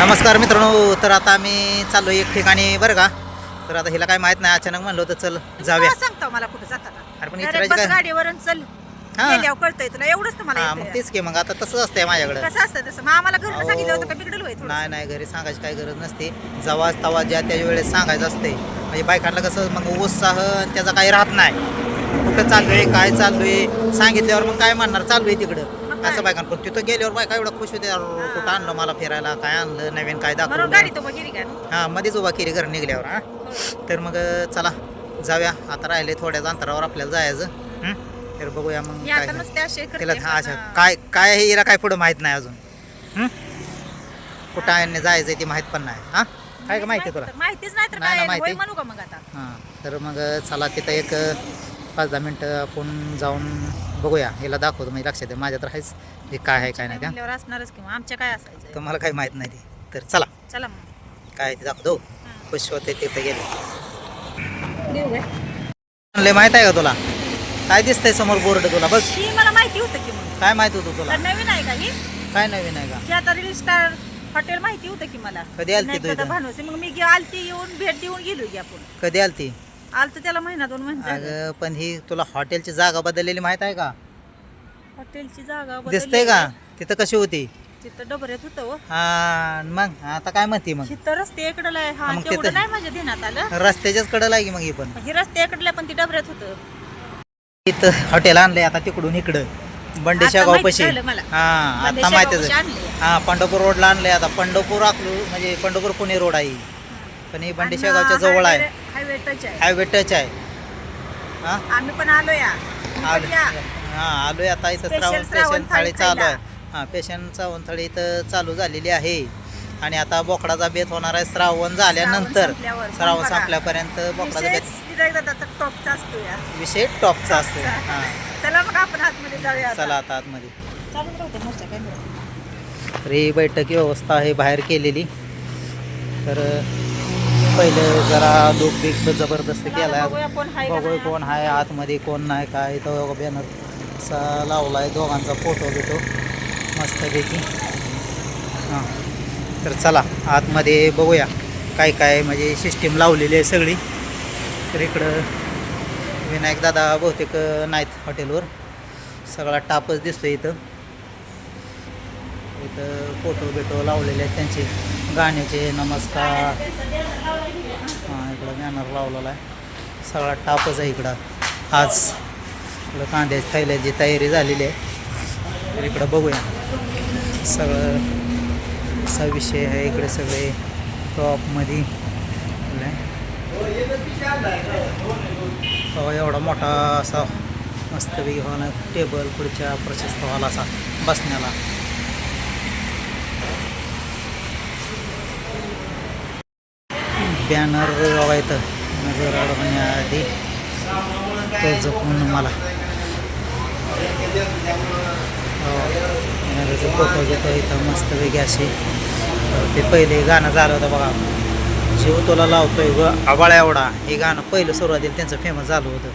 नमस्कार मित्रांनो तर आता आम्ही चाललो एक ठिकाणी बरं का? तर आता हिला काय माहीत नाही अचानक म्हणलं होतं चल जाऊया. सांगतो मला कुठं जाताना. अरे पण Direct इतराची बस काय? गाडीवरून चल. हा. गेल्यावर कळतंय तुला एवढंच तुम्हाला हा मग येतंय. तेच की मग आता तसंच असतंय माझ्याकडं. कसं असतं तसं. मग आम्हाला घरनं अहो, सांगितलं होतं का बिघडलं होय थोडंसं? नाही नाही घरी सांगायची काही गरज नसते. जेव्हा तवा ज्या त्या वेळेस सांगायचं असते म्हणजे बायकांना कसं मग उत्साह आणि त्याचा काही राहत नाही. कुठं चाललोय काय चाललोय सांगितल्यावर मग काय म्हणणार? चाललोय तिकडं? असं बायकांना पण तिथं गेल्यावर बायका एवढं खुश होते "अरे, कुठं आणलं मला फिरायला काय आणलं नवीन काय म्हणून दाखवलं गाडी तो गेली का? हा मध्येच उभा केली घर निघल्यावर हा. तर मग चला जाऊया. आता राहिले थोड्याच अंतरावर आपल्याला जायचं. हं? तर बघूया मग आता काय नुसते असे तिला हा अच्छा काय काय आहे हिला काय पुढं माहीत नाही अजून. हं? कुठं आहे जायचं ती माहीत पण नाही. हा? काय का माहिती तुला? माहितीच नाही तर नाही ना काय माहिती. होय म्हणू का मग आता? हां तर मग चला तिथं एक पाच दहा मिनटं आपण जाऊन बघूया. हिला दाखवतो म्हणजे लक्षात आहे. माझ्या तर आहेच हे काय आहे काय नाही म्हणल्यावर असणारच किंवा आमच्या काय असायचं? तुम्हाला काही माहीत नाही ते. तर चला. चला मग. काय ते दाखवतो. खुश होते तिथं गेले. देऊ काय? म्हणले माहीत आहे का तुला? काय दिसतंय समोर बोर्ड तुला? बघ. ही मला माहिती होतं की मग. काय माहीत होतं तुला? तर नवीन आहे का ही? काय नवीन आहे का? की आता रिल स्टार हॉटेल माहिती होतं की मला. कधी आलती तू इथं? मग मी गे- आलती येऊन भेट देऊन गेलो की आपण. कधी आलती? आलतं त्याला महिना दोन महिने. अगं पण ही तुला हॉटेलची जागा बदललेली माहीत आहे का? हॉटेलची जागा दिसतंय का? तिथं कशी होती? तिथं डबऱ्यात होतं हो. हा मग? आता काय म्हणते मग? तिथं रस्ते इकडलं आहे हा मग तेवढं तिथं- नाही माझ्या ध्यानात आलं. रस्त्याच्याच कडेला आहे की मग ही पण? ही रस्ते इकडल्या पण ती डबऱ्यात होतं. इथं हॉटेल आणलंय आता तिकडून इकडं. बंडेशा आता गाव माहिती पशी झालं मला. हा आता माहितीच. आणलंय. हा पंढरपूर रोडला आणलंय आता. पंढरपूर अकलू म्हणजे पंढरपूर पुणे रोड आहे. पण ही बंडेशा आणि गावच्या जवळ आहे. हायवे- टच आहे. हायवे टच आहे. हा? आम्ही पण आलो या आलो. हा आलोय आता इथं श्रावण स्पेशल थाळी चालू आहे. हा पेशंट श्रावण थाळी इथं चालू झालेली आहे. आणि आता बोकडाचा बेत होणार आहे श्रावण झाल्यानंतर. श्रावण. संपल्यापर्यंत बोकडाचा विशेष बेत विषय टॉपचा असतो हा. चला मग आपण आतमध्ये जाऊया आता. चला आता आतमध्ये. तर ही बैठक व्यवस्था आहे बाहेर केलेली. तर पहिलं जरा दूध बीक जबरदस्त केला बघूया कोण आहे आतमध्ये कोण नाही काय तो बॅनर असा लावला आहे दोघांचा फोटो बिटो मस्तपैकी. हां. तर चला आतमध्ये बघूया काय काय म्हणजे सिस्टीम लावलेली आहे सगळी. तर इकडं विनायक दादा बहुतेक नाहीत हॉटेलवर सगळा टापच दिसतो इथं. इथं फोटो बिटो लावलेले आहेत त्यांचे. गाण्याचे नमस्कार. हां इकडं बॅनर लावलेला आहे. सगळा टापच आहे इकडं. आज इकडं कांद्याची थैल्याची तयारी झालेली आहे तर इकडं बघूया. सगळं असा विषय आहे इकडे सगळे टॉपमध्ये हो, एवढा मोठा असा मस्तपैकी हॉल टेबल खुर्च्या प्रशस्त हॉल असा बसण्याला. बॅनर बघा इथं. नजर अडवण्याआधी तो जपून मला. हो, फोटो घेतो इथं. मस्तपैकी असे. ते पहिले गाणं झालं होतं बघा. शिव तुला लावतोय ग आबाळा एवढा. हे गाणं पहिलं सुरुवातीला त्यांचं फेमस झालं होतं.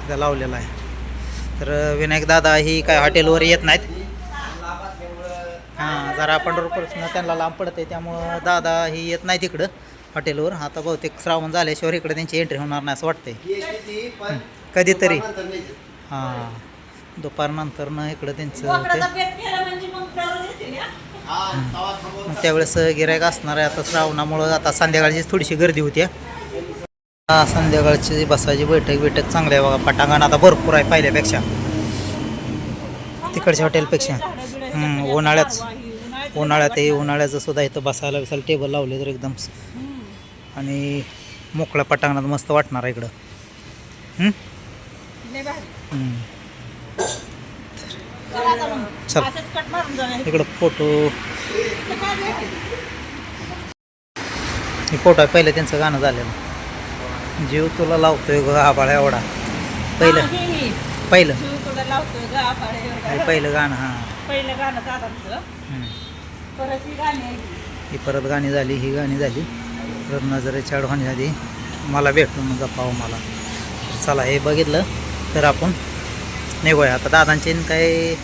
तिथं लावलेलं आहे. तर विनायक दादा ही काय हॉटेलवर येत नाहीत? हां जरा पंढरपूरपासून त्यांना लांब पडते त्यामुळं दादा ही येत नाही तिकडं. हॉटेलवर. आता बहुतेक श्रावण झाल्याशिवाय इकडे त्यांची एंट्री होणार नाही असं वाटतंय. कधीतरी. हां. दुपारनंतर ना इकडं त्यांचं म्हणजे त्यावेळेस गिरायक असणार आहे. आता श्रावणामुळं आता संध्याकाळची थोडीशी गर्दी होती हा. संध्याकाळची बसायची बैठक बैठक चांगली आहे बघा. पटांगण आता भरपूर आहे पहिल्यापेक्षा. तिकडच्या हॉटेलपेक्षा. हम्म, उन्हाळ्यात उन्हाळ्यात हे उन्हाळ्याचं सुद्धा इथं बसायला बिसायला टेबल लावले तर एकदम आणि मोकळ्या पटांगणात मस्त वाटणार आहे इकडं. चला. इकडं फोटो? हे फोटो आहे पहिलं त्यांचं गाणं झालेलं. जीव तुला लावतोय ग आबाळा एवढा. पहिलं. पहिलं. पहिलं गाणं हां. पहिलं गाणं ही. ही परत गाणी झाली ही गाणी झाली. परत नजरेच्या आधी मला भेटून गप्पावं मला. चला हे बघितलं तर आपण निघूया. आता दादांची काय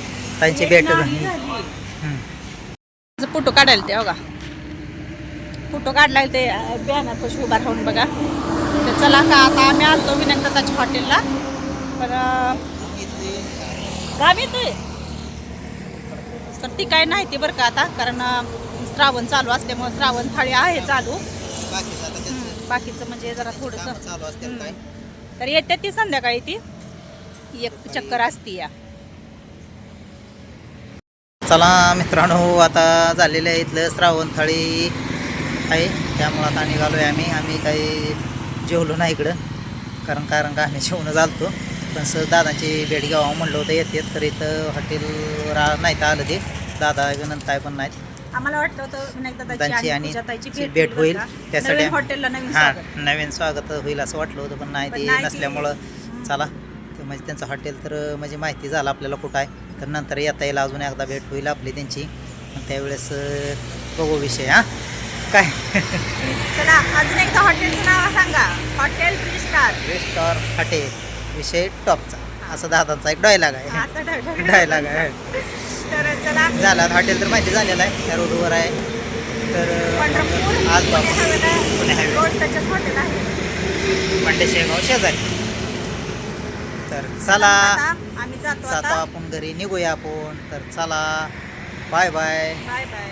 त्यांची भेट. फोटो काढायला ते बघा फोटो काढलाय ते बॅनर पशी उभा राहून बघा. तर चला का आता आम्ही आलतो विनायक दादाच्या हॉटेलला पण काम येतोय? तर ती काय नाही ती बरं का आता कारण श्रावण चालू असल्यामुळे श्रावण थाळी आहे चालू. बाकीचं म्हणजे जरा थोडंसं. चालू असतील काय? तर येते ती संध्याकाळी ती. एक चक्कर असती या. चला मित्रांनो आता झालेलं आहे इथलं श्रावण थाळी आहे. त्यामुळं आता निघालो आहे आम्ही. आम्ही काही जेवलो नाही इकडं. कारण कारण का आम्ही जेवणं झालतो. पण सर दादांची भेट घ्यावं म्हणलं होतं येते तर इथं हॉटेल रा नाही तर आलं ते. दादा विनंताय पण नाहीत. आम्हाला वाटलं होतं आणि पूजाताईची भेट होईल. त्यासाठी हॉटेलला नवीन हां स्वागत. नवीन स्वागत होईल असं वाटलं होतं पण नाही पण ते नाही ते- नसल्यामुळं. चला. ते म्हणजे त्यांचं हॉटेल तर म्हणजे माहिती झालं आपल्याला कुठं आहे. तर नंतर येता येईल अजून एकदा भेट होईल आपली त्यांची. मग त्यावेळेस अं, बघू विषय हां. काय? चला अजून एकदा हॉटेलचं नाव सांगा. Hotel three star restaurant hotel. विषय टॉपचा. असं दादांचा एक डायलॉग आहे. असं. डायलॉग आहे. तर चला झाला. हॉटेल तर माहिती झालेलं आहे. त्या रोडवर आहे. तर आज पुणे हायवे. मंडे शेगाव शेजारी. तर चला. आम्ही जातो जातो आता आपण घरी. निघूया आपण. तर चला. Bye bye. Bye bye.